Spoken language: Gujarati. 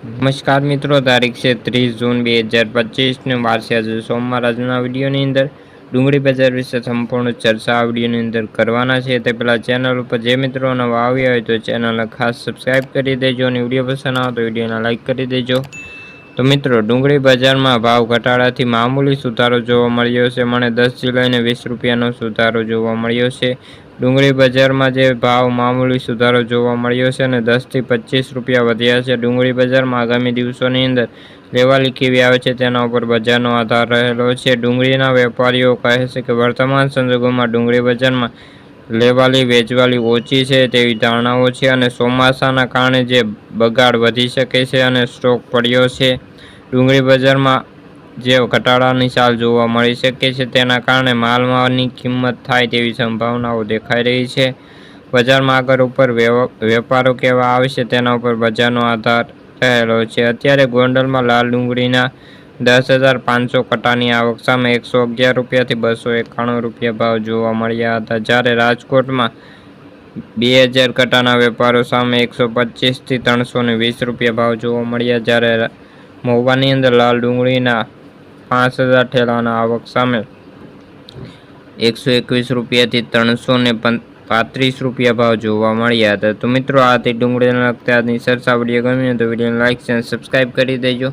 નમસ્કાર મિત્રો, તારીખ છે ત્રીસ જૂન બે હજાર પચીસને. વાર છે આજે સોમવાર. આજના વિડીયોની અંદર ડુંગળી બજાર વિશે સંપૂર્ણ ચર્ચા આ વિડીયોની અંદર કરવાના છે. તે પહેલાં ચેનલ ઉપર જે મિત્રો નવા આવ્યા હોય તો ચેનલને ખાસ સબસ્ક્રાઈબ કરી દેજો અને વીડિયો પસંદ આવે તો વિડીયોને લાઇક કરી દેજો. તો મિત્રો, ડુંગળી બજારમાં ભાવ ઘટાડાથી મામૂલી સુધારો જોવા મળ્યો છે. મને દસ જુલાઈને વીસ રૂપિયાનો સુધારો જોવા મળ્યો છે. ડુંગળી બજારમાં જે ભાવ મામૂલી સુધારો જોવા મળ્યો છે અને દસથી પચીસ રૂપિયા વધ્યા છે. ડુંગળી બજારમાં આગામી દિવસોની અંદર લેવાલી કેવી આવે છે તેના ઉપર બજારનો આધાર રહેલો છે. ડુંગળીના વેપારીઓ કહે છે કે વર્તમાન સંજોગોમાં ડુંગળી બજારમાં લેવાલી વેચવાલી ઓછી છે તેવી ધારણાઓ છે અને ચોમાસાના કારણે જે બગાડ વધી શકે છે અને સ્ટોક પડ્યો છે, ડુંગળી બજારમાં જે ઘટાડાની ચાલ જોવા મળી શકે છે તેના કારણે માલમાની કિંમત થાય તેવી સંભાવનાઓ દેખાઈ રહી છે. બજારમાં આગળ ઉપર વેપારો કેવા આવશે તેના ઉપર બજારનો આધાર રહેલો છે. અત્યારે ગોંડલમાં લાલ ડુંગળીના દસ હજાર પાંચસો કટાની આવક સામે એકસો અગિયાર રૂપિયાથી બસો એકાણું રૂપિયા ભાવ જોવા મળ્યા હતા. જ્યારે રાજકોટમાં બે હજાર કટાના વેપારો સામે એકસો પચીસથી ત્રણસો ને વીસ રૂપિયા ભાવ જોવા મળ્યા. જ્યારે મહુવાની અંદર લાલ ડુંગળીના પાંચ હજાર ઠેલાના આવક સામે એકસો એકવીસ રૂપિયાથી ત્રણસો ને પાંત્રીસ રૂપિયા ભાવ જોવા મળ્યા હતા. તો મિત્રો આથી ડુંગળીને લગતા આજની ચર્ચા વીડિયો ગમ્યો તો વિડીયોને લાઇક અને સબસ્ક્રાઈબ કરી દેજો.